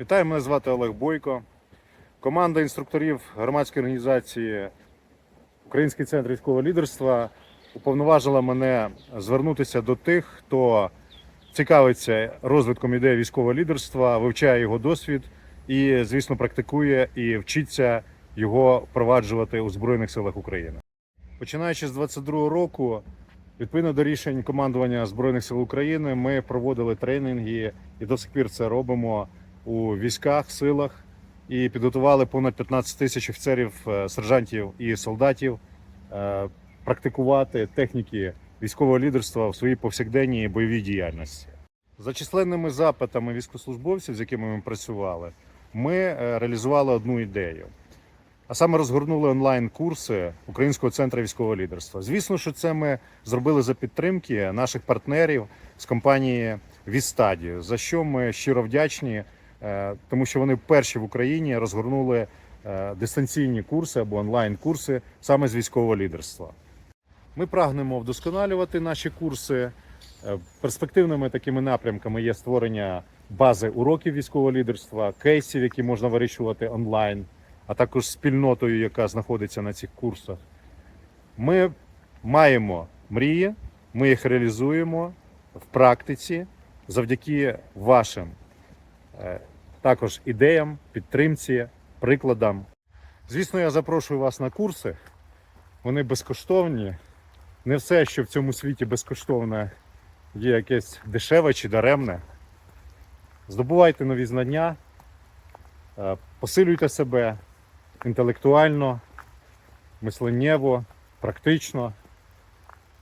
Вітаю, мене звати Олег Бойко. Команда інструкторів громадської організації Український центр військового лідерства уповноважила мене звернутися до тих, хто цікавиться розвитком ідеї військового лідерства, вивчає його досвід і, звісно, практикує і вчиться його впроваджувати у Збройних силах України. Починаючи з 22 року, відповідно до рішень командування Збройних сил України, ми проводили тренінги і до сих пір це робимо у військах, силах і підготували понад 15 тисяч офіцерів, е, сержантів і солдатів е, практикувати техніки військового лідерства в своїй повсякденній бойовій діяльності. За численними запитами військовослужбовців, з якими ми працювали, ми е, реалізували одну ідею. А саме розгорнули онлайн-курси Українського центру військового лідерства. Звісно, що це ми зробили за підтримки наших партнерів з компанії Вістаді, за що ми щиро вдячні, тому що вони перші в Україні розгорнули е, дистанційні курси або онлайн-курси саме з військового лідерства. Ми прагнемо вдосконалювати наші курси. Е, Перспективними такими напрямками є створення бази уроків військового лідерства, кейсів, які можна вирішувати онлайн, а також спільнотою, яка знаходиться на цих курсах. Ми маємо мрії, ми їх реалізуємо в практиці завдяки вашим е, також ідеям, підтримці, прикладам. Звісно, я запрошую вас на курси. Вони безкоштовні. Не все, що в цьому світі безкоштовне, є якесь дешеве чи даремне. Здобувайте нові знання, е, посилюйте себе інтелектуально, мисленнєво, практично.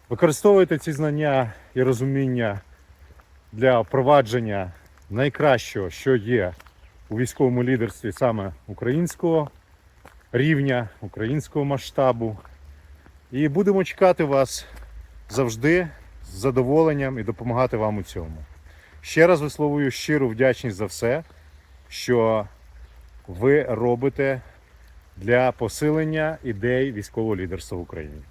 Використовуйте ці знання і розуміння для впровадження найкращого, що є у військовому лідерстві саме українського рівня, українського масштабу. І будемо чекати вас завжди з задоволенням і допомагати вам у цьому. Ще раз висловлюю щиру вдячність за все, що ви робите для посилення ідей військового лідерства в Україні.